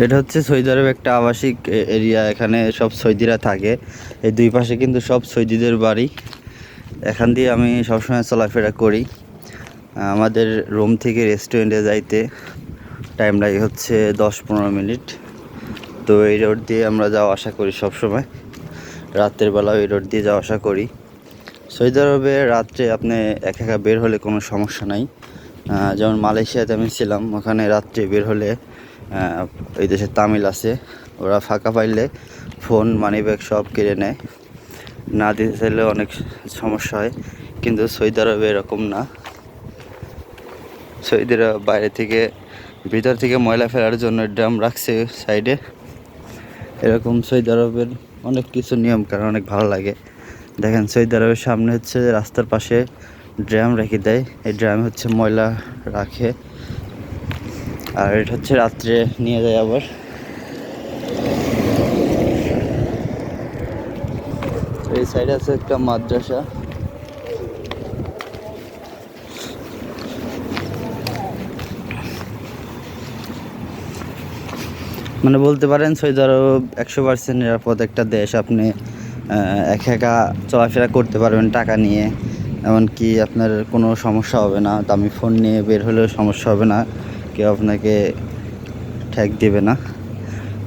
এটা হচ্ছে সৌদি একটা আবাসিক এরিয়া, এখানে সব সৌদিরা থাকে। এই দুই পাশে কিন্তু সব সৌদিদের বাড়ি। এখান দিয়ে আমি সবসময় চলাফেরা করি। আমাদের রুম থেকে রেস্টুরেন্টে যাইতে টাইম লাগে হচ্ছে দশ পনেরো মিনিট। তো এই রোড দিয়ে আমরা যাওয়া আসা করি সবসময়। রাতের বেলাও এই রোড দিয়ে যাওয়া আসা করি। সৌদি আরবে রাত্রে আপনি একা একা বের হলে কোনো সমস্যা নাই। যেমন মালয়েশিয়াতে আমি ছিলাম, ওখানে রাত্রে বের হলে এই দেশে তামিল আছে। ওরা ফাঁকা পাইলে ফোন মানি ব্যাগ সব কেড়ে নেয়। না দিতে চাইলে অনেক সমস্যা হয়, কিন্তু সৌদি আরবে এরকম না। সৌদিরা বাইরে থেকে, ভিতর থেকে ময়লা ফেলার জন্য ড্রাম রাখছে সাইডে। এরকম সৌদি আরবের অনেক কিছু নিয়ম, কারণ অনেক ভালো লাগে। দেখেন, সৌদি আরবের সামনে হচ্ছে রাস্তার পাশে ড্রাম রেখে দেয়। এই ড্রামে হচ্ছে ময়লা রাখে। আর এটা হচ্ছে রাত্রে নিয়ে যায় আবার। এই সাইডে আছে একটা মাদ্রাসা। মানে বলতে পারেন সৌদি আরব একশো পার্সেন্ট নিরাপদ একটা দেশ। আপনি একা একা চলাফেরা করতে পারবেন টাকা নিয়ে। এমনকি আপনার কোনো সমস্যা হবে না। দামি ফোন নিয়ে বের হলেও সমস্যা হবে না। কেউ আপনাকে ঠ্যাক দেবে না।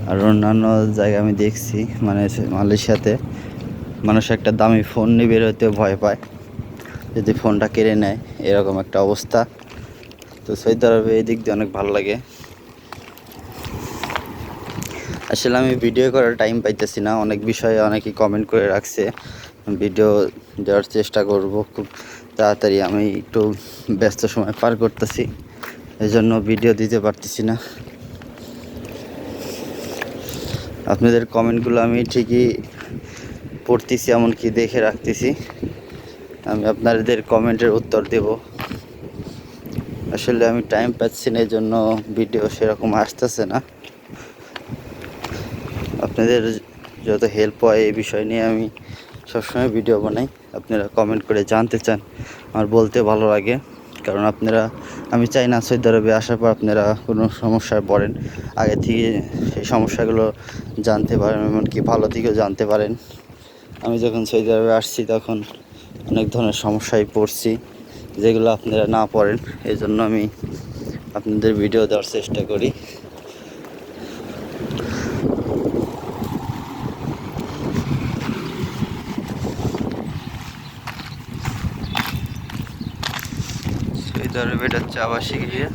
আর অন্যান্য জায়গায় আমি দেখছি মানে মালয়েশিয়াতে। মানুষ একটা দামি ফোন নিয়ে বের হতে ভয় পায়। যদি ফোনটা কেড়ে নেয়, এরকম একটা অবস্থা। তো সৌদি আরবে এই দিক দিয়ে অনেক ভালো লাগে। আসলে আমি ভিডিও করার টাইম পাইতেছি না। অনেক বিষয়ে অনেকেই কমেন্ট করে রাখছে। ভিডিও দেওয়ার চেষ্টা করব। খুব তাড়াতাড়ি আমি একটু ব্যস্ত সময় পার করতেছি এই জন্য ভিডিও দিতে পারতেছি না। আপনাদের কমেন্টগুলো আমি ঠিকই পড়তেছি, এমনকি দেখে রাখতেছি। আমি আপনাদের কমেন্টের উত্তর দেব। আসলে আমি টাইম পাচ্ছি না এই জন্য ভিডিও সেরকম আসতেছে না। আপনাদের যত হেল্প হয় এই বিষয় নিয়ে আমি সবসময় ভিডিও বানাই। আপনারা কমেন্ট করে জানতে চান, আমার বলতে ভালো লাগে। কারণ আপনারা, আমি চাই না সৌদি আরবে আসার পর আপনারা কোনো সমস্যায় পড়েন। আগে থেকে সেই সমস্যাগুলো জানতে পারেন, এমনকি ভালো দিকেও জানতে পারেন। আমি যখন সৌদি আরবে আসছি তখন অনেক ধরনের সমস্যায় পড়ছি, যেগুলো আপনারা না পড়েন। এই জন্য আমি আপনাদের ভিডিও দেওয়ার চেষ্টা করি। আবাসিক এরিয়া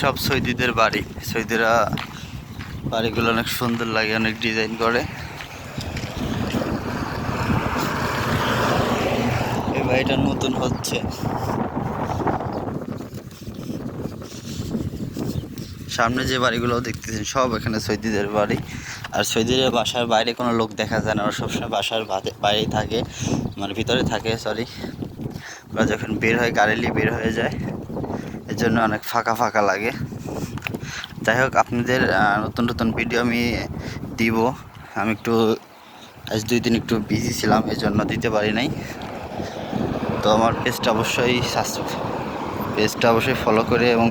সব সৌদিদের বাড়ি। সৌদিরা বাড়িগুলো অনেক সুন্দর লাগে, অনেক ডিজাইন করে। এই বাড়িটা নতুন হচ্ছে। সামনে যে বাড়িগুলো দেখতেছেন, সব এখানে সৌদিদের বাড়ি। আর সৌদিদের বাসার বাইরে কোনো লোক দেখা যায় না, ওরা সবসময় বাসার বাইরেই থাকে মানে ভিতরে থাকে সরি ওরা যখন বের হয়, গাড়ি বের হয়ে যায় এর জন্য অনেক ফাঁকা ফাঁকা লাগে। যাই হোক, আপনাদের নতুন নতুন ভিডিও আমি দিব। আমি একটু, আজ দুই দিন একটু বিজি ছিলাম এই জন্য দিতে পারি নাই। তো আমার পেজটা অবশ্যই পেজটা অবশ্যই ফলো করে এবং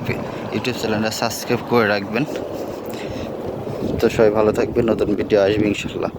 ইউটিউব চ্যানেলটা সাবস্ক্রাইব করে রাখবেন। তো সবাই ভালো থাকবে নতুন ভিডিও আসবে ইনশাল্লাহ।